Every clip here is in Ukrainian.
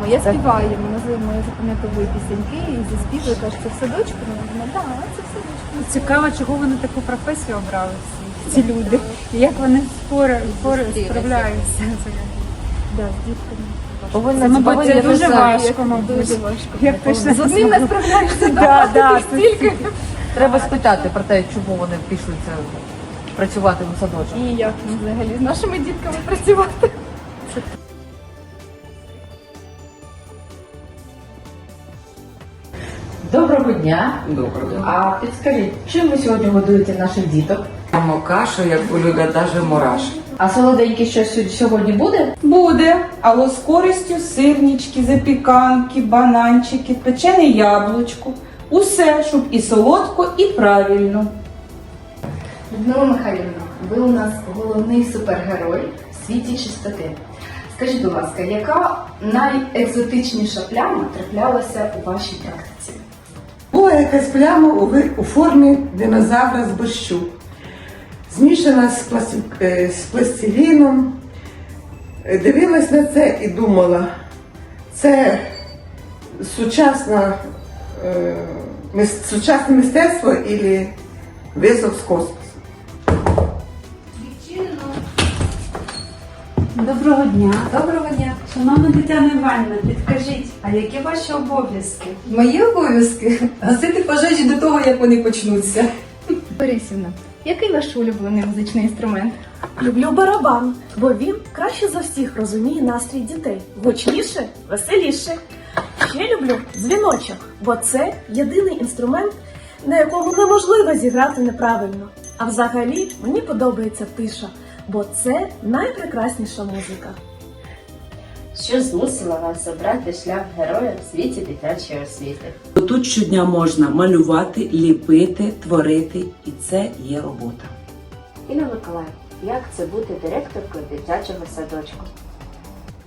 Ми я співаю, ми називаємо запам'ятовує пісеньки і заспівую, кажуть, це в садочку. Ми говоримо, так, це в садочку. Цікаво, чого вони таку професію обрали всі ці люди. І як вони спори, спори справляються. Да, з дітками. Повинна Це, мабуть, це дуже важко, Дуже мабуть. важко. Як пішли З одним не справляєшся, Да, да, стільки. Треба спитати про те, чому вони пишуться працювати в садочок. І як взагалі з нашими дітками працювати. Доброго дня. Доброго. А підскажіть, чим ви сьогодні годуєте наших діток? Мамо кашу, яку люблять навіть мурашки. А солоденьке щось сьогодні буде? Буде, але з користю сирнички, запіканки, бананчики, печене яблучко. Усе, щоб і солодко, і правильно. Людмила Михайлівна, ви у нас головний супергерой в світі чистоти. Скажіть, будь ласка, яка найекзотичніша пляма траплялася у вашій практиці? Була якась пляма у, ви- у формі динозавра з борщу, змішана з, пласті- е, з пластиліном. Е, Дивилась на це і думала, це сучасна, е, сучасне мистецтво і визов з космосу. Доброго дня. Доброго дня. Шановна Тетяна Іванівна, підкажіть, а які ваші обов'язки? Мої обов'язки гасити пожежі до того, як вони почнуться. Борисівна, який ваш улюблений музичний інструмент? Люблю барабан, бо він краще за всіх розуміє настрій дітей. Гучніше, веселіше. Ще люблю дзвіночок, бо це єдиний інструмент, на якому неможливо зіграти неправильно. А взагалі мені подобається тиша, бо це найпрекрасніша музика. Що змусило вас обрати шлях героя в світі дитячої освіти? Тут щодня можна малювати, ліпити, творити, і це є робота. Інна Миколаїв, як це бути директоркою дитячого садочку?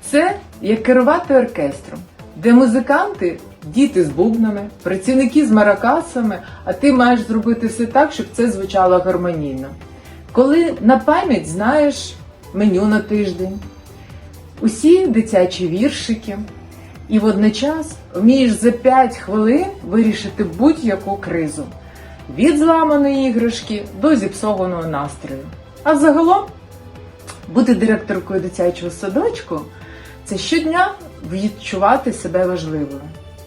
Це як керувати оркестром, де музиканти діти з бубнами, працівники з маракасами, а ти маєш зробити все так, щоб це звучало гармонійно. Коли на пам'ять знаєш меню на тиждень, усі дитячі віршики, і водночас вмієш за 5 хвилин вирішити будь-яку кризу від зламаної іграшки до зіпсованого настрою. А загалом бути директоркою дитячого садочку це щодня відчувати себе важливою.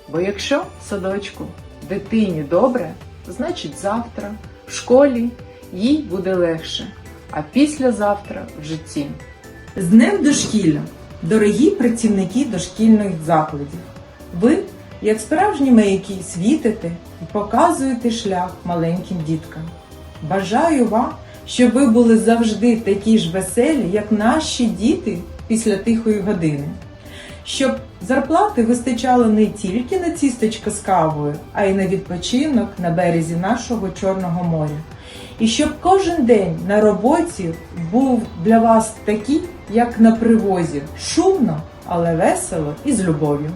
Бо якщо садочку дитині добре, значить завтра в школі їй буде легше, а післязавтра в житті. З Днем дошкілля, дорогі працівники дошкільних закладів. Ви, як справжні маяки, світите і показуєте шлях маленьким діткам. Бажаю вам, щоб ви були завжди такі ж веселі, як наші діти після тихої години. Щоб зарплати вистачало не тільки на тістечко з кавою, а й на відпочинок на березі нашого Чорного моря. І щоб кожен день на роботі був для вас такий, як на привозі, шумно, але весело і з любов'ю.